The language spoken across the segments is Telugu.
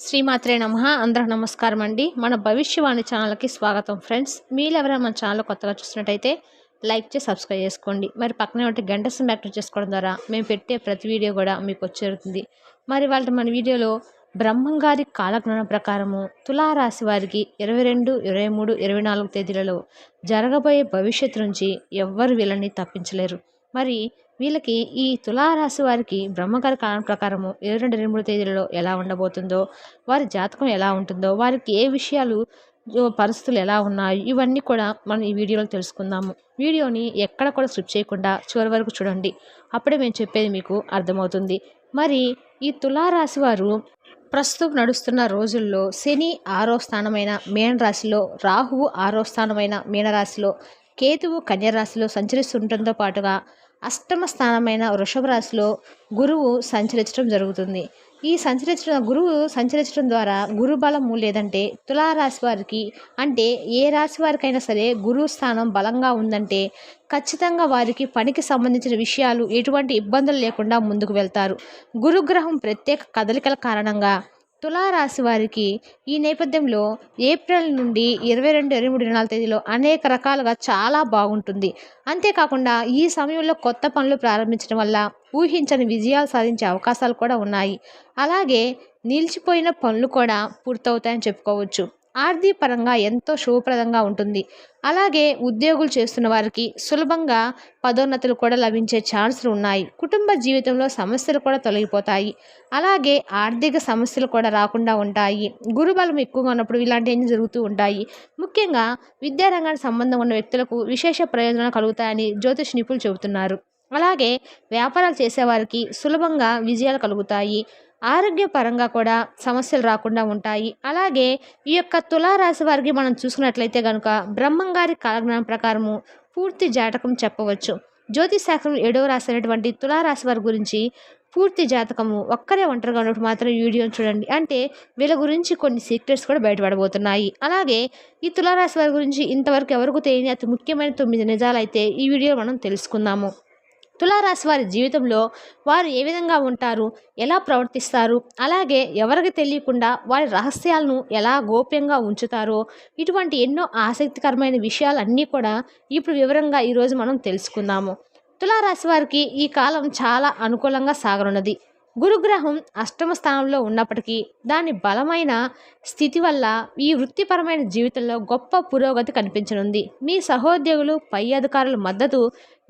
శ్రీమాత్రే నమ. అందరూ నమస్కారం అండి. మన భవిష్యవాణి ఛానల్కి స్వాగతం ఫ్రెండ్స్. మీరు ఎవరైనా మన ఛానల్ కొత్తగా చూసినట్టయితే లైక్ చేసి సబ్స్క్రైబ్ చేసుకోండి. మరి పక్కనే ఉంటే గంట సింబల్ యాక్టివ్ చేసుకోవడం ద్వారా మేము పెట్టే ప్రతి వీడియో కూడా మీకు వచ్చేరుతుంది. మరి వాళ్ళ మన వీడియోలో బ్రహ్మంగారి కాలజ్ఞానం ప్రకారము తులారాశి వారికి ఇరవై రెండు ఇరవై మూడు ఇరవై నాలుగు తేదీలలో జరగబోయే భవిష్యత్తు నుంచి ఎవ్వరు వీళ్ళని తప్పించలేరు. మరి వీళ్ళకి ఈ తులారాశి వారికి బ్రహ్మగారి కాలం ప్రకారము ఇరవై రెండు ఇరవై మూడు తేదీలలో ఎలా ఉండబోతుందో వారి జాతకం ఎలా ఉంటుందో వారికి ఏ విషయాలు పరిస్థితులు ఎలా ఉన్నాయి ఇవన్నీ కూడా మనం ఈ వీడియోలో తెలుసుకుందాము. వీడియోని ఎక్కడ కూడా స్క్రిప్ట్ చేయకుండా చివరి వరకు చూడండి. అప్పుడే మేము చెప్పేది మీకు అర్థమవుతుంది. మరి ఈ తులారాశి వారు ప్రస్తుతం నడుస్తున్న రోజుల్లో శని ఆరో స్థానమైన మీనరాశిలో రాహువు ఆరో స్థానమైన మీనరాశిలో కేతువు కన్యరాశిలో సంచరిస్తుండటంతో పాటుగా అష్టమ స్థానమైన వృషభ రాశిలో గురువు సంచరించడం జరుగుతుంది. ఈ సంచరించడం గురువు సంచరించడం ద్వారా గురు బలము లేదంటే తులారాశి వారికి అంటే ఏ రాశి వారికైనా సరే గురువు స్థానం బలంగా ఉందంటే ఖచ్చితంగా వారికి పనికి సంబంధించిన విషయాలు ఎటువంటి ఇబ్బందులు లేకుండా ముందుకు వెళ్తారు. గురుగ్రహం ప్రత్యేక కదలికల కారణంగా తులారాశి వారికి ఈ నేపథ్యంలో ఏప్రిల్ నుండి ఇరవై రెండు ఇరవై మూడు ఇరవై నాలుగు తేదీలో అనేక రకాలుగా చాలా బాగుంటుంది. అంతేకాకుండా ఈ సమయంలో కొత్త పనులు ప్రారంభించడం వల్ల ఊహించని విజయాలు సాధించే అవకాశాలు కూడా ఉన్నాయి. అలాగే నిలిచిపోయిన పనులు కూడా పూర్తవుతాయని చెప్పుకోవచ్చు. ఆర్థిక పరంగా ఎంతో శుభప్రదంగా ఉంటుంది. అలాగే ఉద్యోగులు చేస్తున్న వారికి సులభంగా పదోన్నతులు కూడా లభించే ఛాన్సులు ఉన్నాయి. కుటుంబ జీవితంలో సమస్యలు కూడా తొలగిపోతాయి. అలాగే ఆర్థిక సమస్యలు కూడా రాకుండా ఉంటాయి. గురుబలం ఎక్కువగా ఉన్నప్పుడు ఇలాంటివన్నీ జరుగుతూ ఉంటాయి. ముఖ్యంగా విద్యారంగానికి సంబంధం ఉన్న వ్యక్తులకు విశేష ప్రయోజనాలు కలుగుతాయని జ్యోతిష్ నిపుణులు చెబుతున్నారు. అలాగే వ్యాపారాలు చేసేవారికి సులభంగా విజయాలు కలుగుతాయి. ఆరోగ్యపరంగా కూడా సమస్యలు రాకుండా ఉంటాయి. అలాగే ఈ యొక్క తులారాశి వారికి మనం చూసుకున్నట్లయితే కనుక బ్రహ్మంగారి కాలజ్ఞానం ప్రకారము పూర్తి జాతకం చెప్పవచ్చు. జ్యోతిష్ శాస్త్రం ఏడవ రాశి అయినటువంటి తులారాశి వారి గురించి పూర్తి జాతకము ఒక్కరే ఒంటరిగా ఉన్నప్పుడు మాత్రం వీడియోని చూడండి. అంటే వీళ్ళ గురించి కొన్ని సీక్రెట్స్ కూడా బయటపడబోతున్నాయి. అలాగే ఈ తులారాశి వారి గురించి ఇంతవరకు ఎవరికి తెలియని అతి ముఖ్యమైన తొమ్మిది నిజాలైతే ఈ వీడియో మనం తెలుసుకుందాము. తులారాశి వారి జీవితంలో వారు ఏ విధంగా ఉంటారు? ఎలా ప్రవర్తిస్తారు? అలాగే ఎవరికి తెలియకుండా వారి రహస్యాలను ఎలా గోప్యంగా ఉంచుతారో ఇటువంటి ఎన్నో ఆసక్తికరమైన విషయాలన్నీ కూడా ఇప్పుడు వివరంగా ఈరోజు మనం తెలుసుకుందాము. తులారాశి వారికి ఈ కాలం చాలా అనుకూలంగా సాగనున్నది. గురుగ్రహం అష్టమ స్థానంలో ఉన్నప్పటికీ దాని బలమైన స్థితి వల్ల ఈ వృత్తిపరమైన జీవితంలో గొప్ప పురోగతి కనిపించనుంది. మీ సహోద్యోగులు పై అధికారుల మద్దతు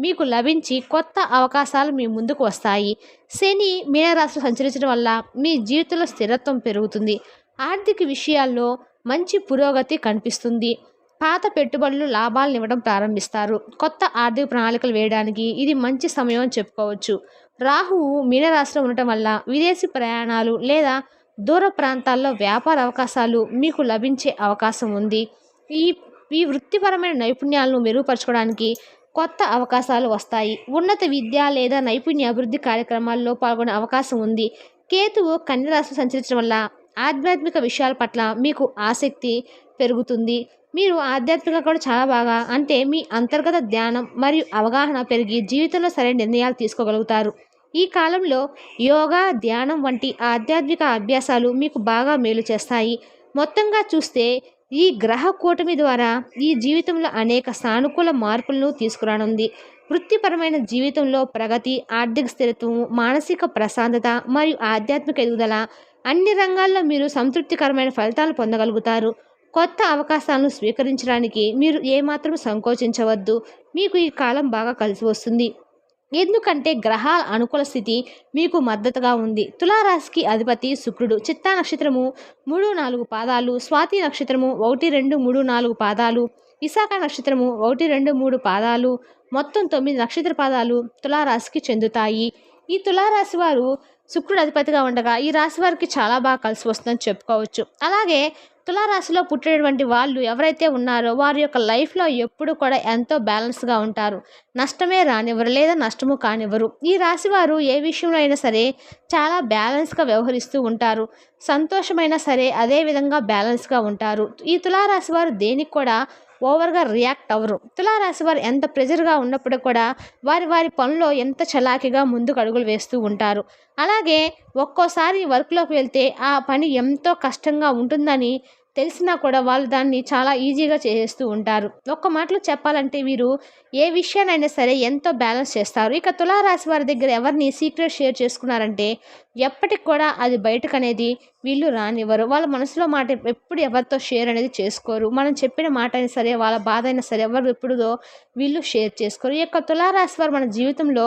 మీకు లభించి కొత్త అవకాశాలు మీ ముందుకు వస్తాయి. శని మీనరాశి సంచరించడం వల్ల మీ జీవితంలో స్థిరత్వం పెరుగుతుంది. ఆర్థిక విషయాల్లో మంచి పురోగతి కనిపిస్తుంది. పాత పెట్టుబడులు లాభాలను ఇవ్వడం ప్రారంభిస్తారు. కొత్త ఆర్థిక ప్రణాళికలు వేయడానికి ఇది మంచి సమయం అని చెప్పుకోవచ్చు. రాహువు మీనరాశిలో ఉండటం వల్ల విదేశీ ప్రయాణాలు లేదా దూర ప్రాంతాల్లో వ్యాపార అవకాశాలు మీకు లభించే అవకాశం ఉంది. ఈ ఈ వృత్తిపరమైన నైపుణ్యాలను మెరుగుపరచుకోవడానికి కొత్త అవకాశాలు వస్తాయి. ఉన్నత విద్య లేదా నైపుణ్య అభివృద్ధి కార్యక్రమాల్లో పాల్గొనే అవకాశం ఉంది. కేతువు కన్యరాశి సంచరించడం వల్ల ఆధ్యాత్మిక విషయాల పట్ల మీకు ఆసక్తి పెరుగుతుంది. మీరు ఆధ్యాత్మికత కూడా చాలా బాగా అంటే మీ అంతర్గత ధ్యానం మరియు అవగాహన పెరిగి జీవితంలో సరైన నిర్ణయాలు తీసుకోగలుగుతారు. ఈ కాలంలో యోగా ధ్యానం వంటి ఆధ్యాత్మిక అభ్యాసాలు మీకు బాగా మేలు చేస్తాయి. మొత్తంగా చూస్తే ఈ గ్రహ కూటమి ద్వారా ఈ జీవితంలో అనేక సానుకూల మార్పులను తీసుకురానుంది. వృత్తిపరమైన జీవితంలో ప్రగతి ఆర్థిక స్థిరత్వం మానసిక ప్రశాంతత మరియు ఆధ్యాత్మిక ఎదుగుదల అన్ని రంగాల్లో మీరు సంతృప్తికరమైన ఫలితాలు పొందగలుగుతారు. కొత్త అవకాశాలను స్వీకరించడానికి మీరు ఏమాత్రం సంకోచించవద్దు. మీకు ఈ కాలం బాగా కలిసి వస్తుంది. ఎందుకంటే గ్రహాల అనుకూల స్థితి మీకు మద్దతుగా ఉంది. తులారాశికి అధిపతి శుక్రుడు. చిత్తా నక్షత్రము మూడు నాలుగు పాదాలు. స్వాతి నక్షత్రము ఒకటి రెండు మూడు నాలుగు పాదాలు. విశాఖ నక్షత్రము ఒకటి రెండు మూడు పాదాలు. మొత్తం తొమ్మిది నక్షత్ర పాదాలు తులారాశికి చెందుతాయి. ఈ తులారాశి వారు శుక్రుడు అధిపతిగా ఉండగా ఈ రాశి వారికి చాలా బాగా కలిసి వస్తుందని చెప్పుకోవచ్చు. అలాగే తులారాశిలో పుట్టినటువంటి వాళ్ళు ఎవరైతే ఉన్నారో వారి యొక్క లైఫ్లో ఎప్పుడు కూడా ఎంతో బ్యాలెన్స్గా ఉంటారు. నష్టమే రానివ్వరు లేదా నష్టము కానివ్వరు. ఈ రాశి వారు ఏ విషయంలో అయినా సరే చాలా బ్యాలెన్స్గా వ్యవహరిస్తూ ఉంటారు. సంతోషమైనా సరే అదే విధంగా బ్యాలెన్స్గా ఉంటారు. ఈ తులారాశి వారు దేనికి కూడా ఓవర్గా రియాక్ట్ అవ్వరు. తులారాశి వారు ఎంత ప్రెజర్గా ఉన్నప్పుడు కూడా వారి వారి పనిలో ఎంత చలాకీగా ముందుకు అడుగులు వేస్తూ ఉంటారు. అలాగే ఒక్కోసారి వర్క్లోకి వెళ్తే ఆ పని ఎంతో కష్టంగా ఉంటుందని తెలిసినా కూడా వాళ్ళు దాన్ని చాలా ఈజీగా చేస్తూ ఉంటారు. ఒక్క మాటలో చెప్పాలంటే వీరు ఏ విషయానైనా సరే ఎంతో బ్యాలెన్స్ చేస్తారు. ఇక తులారాశి వారి దగ్గర ఎవరిని సీక్రెట్ షేర్ చేసుకున్నారంటే ఎప్పటికి కూడా అది బయటకు అనేది వీళ్ళు రానివ్వరు. వాళ్ళ మనసులో మాట ఎప్పుడు ఎవరితో షేర్ అనేది చేసుకోరు. మనం చెప్పిన మాట అయినా సరే వాళ్ళ బాధ అయినా సరే ఎవరు ఎప్పుడుదో వీళ్ళు షేర్ చేసుకోరు. ఈ యొక్క తులారాశి వారు మన జీవితంలో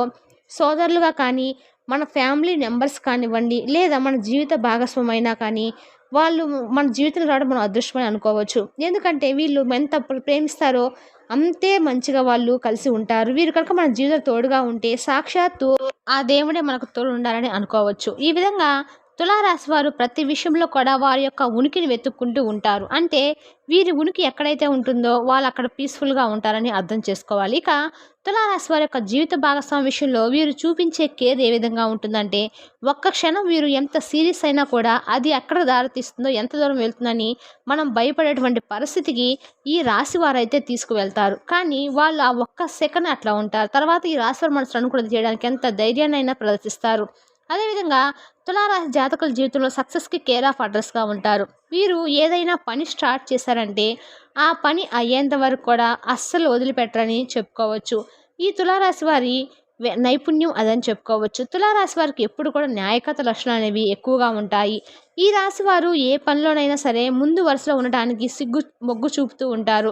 సోదరులుగా కానీ మన ఫ్యామిలీ మెంబర్స్ కానివ్వండి లేదా మన జీవిత భాగస్వామైనా కానీ వాళ్ళు మన జీవితంలో రావడం మనం అదృష్టమని అనుకోవచ్చు. ఎందుకంటే వీళ్ళు ఎంత ప్రేమిస్తారో అంతే మంచిగా వాళ్ళు కలిసి ఉంటారు. వీరు కనుక మన జీవితం తోడుగా ఉంటే సాక్షాత్తు ఆ దేవుడే మనకు తోడు ఉండాలని అనుకోవచ్చు. ఈ విధంగా తులారాశి వారు ప్రతి విషయంలో కూడా వారి యొక్క ఉనికిని వెతుక్కుంటూ ఉంటారు. అంటే వీరి ఉనికి ఎక్కడైతే ఉంటుందో వాళ్ళు అక్కడ పీస్ఫుల్గా ఉంటారని అర్థం చేసుకోవాలి. ఇక తులారాశి వారి యొక్క జీవిత భాగస్వామి విషయంలో వీరు చూపించే కేర్ ఏ విధంగా ఉంటుందంటే ఒక్క క్షణం వీరు ఎంత సీరియస్ అయినా కూడా అది ఎక్కడ దారితీస్తుందో ఎంత దూరం వెళ్తుందని మనం భయపడేటువంటి పరిస్థితికి ఈ రాశి వారు అయితే తీసుకువెళ్తారు. కానీ వాళ్ళు ఆ ఒక్క సెకండ్ అట్లా ఉంటారు. తర్వాత ఈ రాశి వారి మనసు అనుకూలత చేయడానికి ఎంత ధైర్యాన్ని ప్రదర్శిస్తారు అదేవిధంగా తులారాశి జాతకుల జీవితంలో సక్సెస్కి కేర్ ఆఫ్ అడ్రస్గా ఉంటారు. వీరు ఏదైనా పని స్టార్ట్ చేశారంటే ఆ పని అయ్యేంత వరకు కూడా అస్సలు వదిలిపెట్టరని చెప్పుకోవచ్చు. ఈ తులారాశి వారి నైపుణ్యం అదని చెప్పుకోవచ్చు. తులారాశి వారికి ఎప్పుడు కూడా న్యాయకత లక్షణాలు అనేవి ఎక్కువగా ఉంటాయి. ఈ రాశి వారు ఏ పనిలోనైనా సరే ముందు వరుసలో ఉండటానికి సిగ్గు మొగ్గు చూపుతూ ఉంటారు.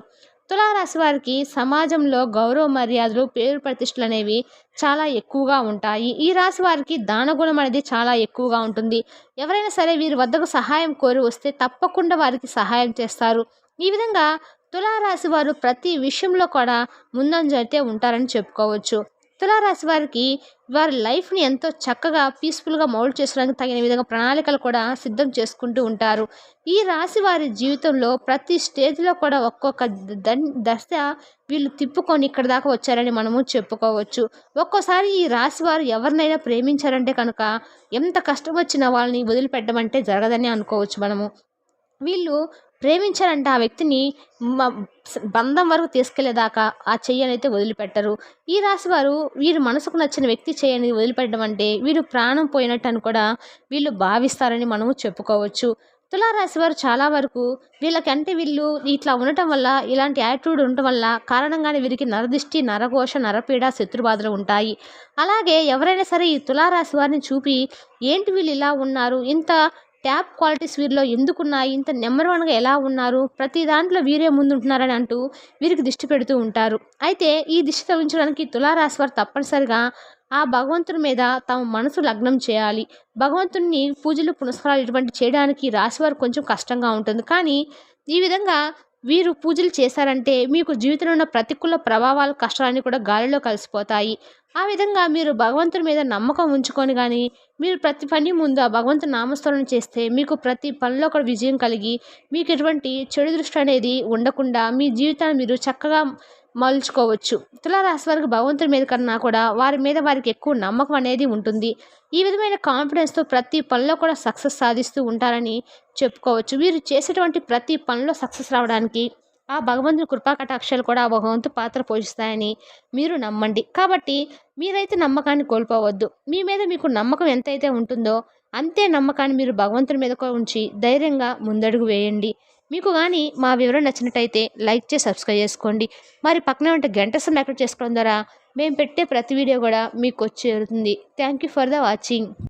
తులారాశి వారికి సమాజంలో గౌరవ మర్యాదలు పేరు ప్రతిష్టలు అనేవి చాలా ఎక్కువగా ఉంటాయి. ఈ రాశి వారికి దానగుణం అనేది చాలా ఎక్కువగా ఉంటుంది. ఎవరైనా సరే వీరి వద్దకు సహాయం కోరి వస్తే తప్పకుండా వారికి సహాయం చేస్తారు. ఈ విధంగా తులారాశి వారు ప్రతి విషయంలో కూడా ముందంజ అయితే ఉంటారని చెప్పుకోవచ్చు. తులారాశి వారికి వారి లైఫ్ని ఎంతో చక్కగా పీస్ఫుల్గా మౌల్డ్ చేసుకోవడానికి తగిన విధంగా ప్రణాళికలు కూడా సిద్ధం చేసుకుంటూ ఉంటారు. ఈ రాశి వారి జీవితంలో ప్రతి స్టేజ్లో కూడా ఒక్కొక్క దశ వీళ్ళు తిప్పుకొని ఇక్కడ దాకా వచ్చారని మనము చెప్పుకోవచ్చు. ఒక్కోసారి ఈ రాశి వారు ఎవరినైనా ప్రేమించారంటే కనుక ఎంత కష్టం వచ్చినా వాళ్ళని వదిలిపెట్టమంటే జరగదని అనుకోవచ్చు మనము. వీళ్ళు ప్రేమించారంటే ఆ వ్యక్తిని బంధం వరకు తీసుకెళ్ళేదాకా ఆ చెయ్యనైతే వదిలిపెట్టరు. ఈ రాశి వారు వీరు మనసుకు నచ్చిన వ్యక్తి చేయని వదిలిపెట్టడం అంటే వీరు ప్రాణం పోయినట్టు అని కూడా వీళ్ళు భావిస్తారని మనము చెప్పుకోవచ్చు. తులారాశి వారు చాలా వరకు వీళ్ళకంటే వీళ్ళు ఇట్లా ఉండటం వల్ల ఇలాంటి యాటిట్యూడ్ ఉండటం వల్ల కారణంగానే వీరికి నరదిష్టి నరఘోష నరపీడ శత్రుబాధలు ఉంటాయి. అలాగే ఎవరైనా సరే ఈ తులారాశి వారిని చూపి ఏంటి వీళ్ళు ఇలా ఉన్నారు ఇంత ట్యాప్ క్వాలిటీస్ వీరిలో ఎందుకున్నాయి? ఇంత నెంబర్ వన్గా ఎలా ఉన్నారు? ప్రతి దాంట్లో వీరే ముందుంటున్నారని అంటూ వీరికి దిష్టి పెడుతూ ఉంటారు. అయితే ఈ దిష్టి తగ్గించడానికి తులారాశి వారు తప్పనిసరిగా ఆ భగవంతుని మీద తమ మనసు లగ్నం చేయాలి. భగవంతుని పూజలు పునస్కారాలు ఇటువంటి చేయడానికి రాశివారు కొంచెం కష్టంగా ఉంటుంది. కానీ ఈ విధంగా వీరు పూజలు చేశారంటే మీకు జీవితంలో ఉన్న ప్రతికూల ప్రభావాలు కష్టాలన్నీ కూడా గాలిలో కలిసిపోతాయి. ఆ విధంగా మీరు భగవంతుని మీద నమ్మకం ఉంచుకొని కానీ మీరు ప్రతి పని ముందు ఆ భగవంతుని నామస్మరణ చేస్తే మీకు ప్రతి పనిలో కూడా విజయం కలిగి మీకు ఎటువంటి చెడు దృష్టి అనేది ఉండకుండా మీ జీవితాన్ని మీరు చక్కగా మలుచుకోవచ్చు. తులారాశి వారికి భగవంతుని మీద కన్నా కూడా వారి మీద వారికి ఎక్కువ నమ్మకం అనేది ఉంటుంది. ఈ విధమైన కాన్ఫిడెన్స్తో ప్రతి పనిలో కూడా సక్సెస్ సాధిస్తూ ఉంటారని చెప్పుకోవచ్చు. వీరు చేసేటువంటి ప్రతి పనిలో సక్సెస్ రావడానికి ఆ భగవంతుని కృపా కటాక్షాలు కూడా ఆ భగవంతు పాత్ర పోషిస్తాయని మీరు నమ్మండి. కాబట్టి మీరైతే నమ్మకాన్ని కోల్పోవద్దు. మీ మీద మీకు నమ్మకం ఎంతైతే ఉంటుందో అంతే నమ్మకాన్ని మీరు భగవంతుని మీద ఉంచి ధైర్యంగా ముందడుగు వేయండి. మీకు కానీ మా వివరణ నచ్చినట్టయితే లైక్ చేసి సబ్స్క్రైబ్ చేసుకోండి. మరి పక్కనే ఉంటే గంట సమయం యాక్టివ్ చేసుకోవడం ద్వారా మేము పెట్టే ప్రతి వీడియో కూడా మీకు వచ్చి thank you for the watching